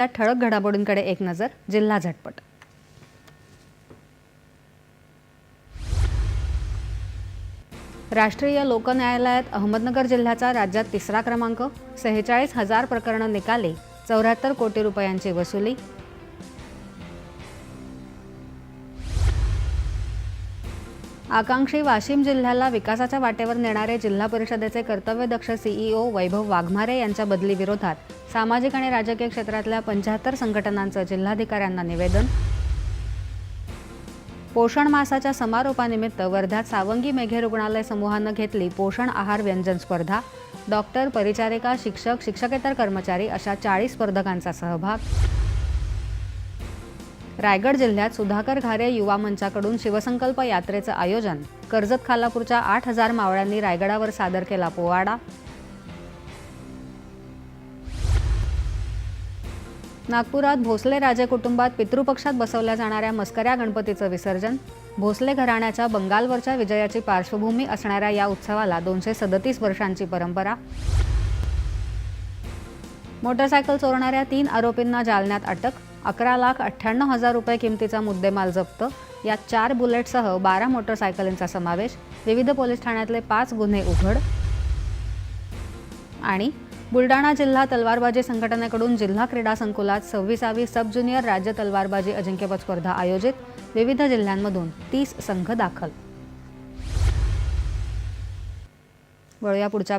त्या ठळक घडामोडींकडे एक नजर जिल्हा झटपट. राष्ट्रीय लोक न्यायालयात अहमदनगर जिल्ह्याचा राज्यात तिसरा क्रमांक सेहेचाळीस हजार प्रकरणं निकाली चौऱ्याहत्तर कोटी रुपयांची वसुली आकांक्षी वाशिम जिल्ह्याला विकासाच्या वाटेवर नेणारे जिल्हा परिषदेचे कर्तव्यदक्ष सीईओ वैभव वाघमारे यांच्या बदलीविरोधात सामाजिक आणि राजकीय क्षेत्रातल्या पंच्याहत्तर संघटनांचं जिल्हाधिकाऱ्यांना निवेदन. पोषण मासाच्या समारोपानिमित्त वर्ध्यात सावंगी मेघे रुग्णालय समूहानं घेतली पोषण आहार व्यंजन स्पर्धा. डॉक्टर परिचारिका शिक्षक शिक्षकेतर कर्मचारी अशा चाळीस स्पर्धकांचा सहभाग. रायगड जिल्ह्यात सुधाकर घारे युवा मंचाकडून शिवसंकल्प यात्रेचं आयोजन. कर्जत खालापूरच्या आठ हजार मावळ्यांनी रायगडावर सादर केला पोवाडा. नागपुरात भोसले राजे कुटुंबात पितृपक्षात बसवल्या जाणाऱ्या मस्कऱ्या गणपतीचं विसर्जन. भोसले घराण्याच्या बंगालवरच्या विजयाची पार्श्वभूमी असणाऱ्या या उत्सवाला दोनशे सदतीस वर्षांची परंपरा. मोटरसायकल चोरणाऱ्या तीन आरोपींना जालन्यात अटक. अकरा लाख अठ्ठ्याण्णव हजार रुपये किमतीचा मुद्देमाल जप्त. यात चार बुलेटसह बारा मोटरसायकलींचा समावेश. विविध पोलीस ठाण्यातले पाच गुन्हे उघड. आणि बुलडाणा जिल्हा तलवारबाजी संघटनेकडून जिल्हा क्रीडा संकुलात सव्वीसावी सब ज्युनियर राज्य तलवारबाजी अजिंक्यपद स्पर्धा आयोजित. विविध जिल्ह्यांमधून तीस संघ दाखल. वळूया पुढच्या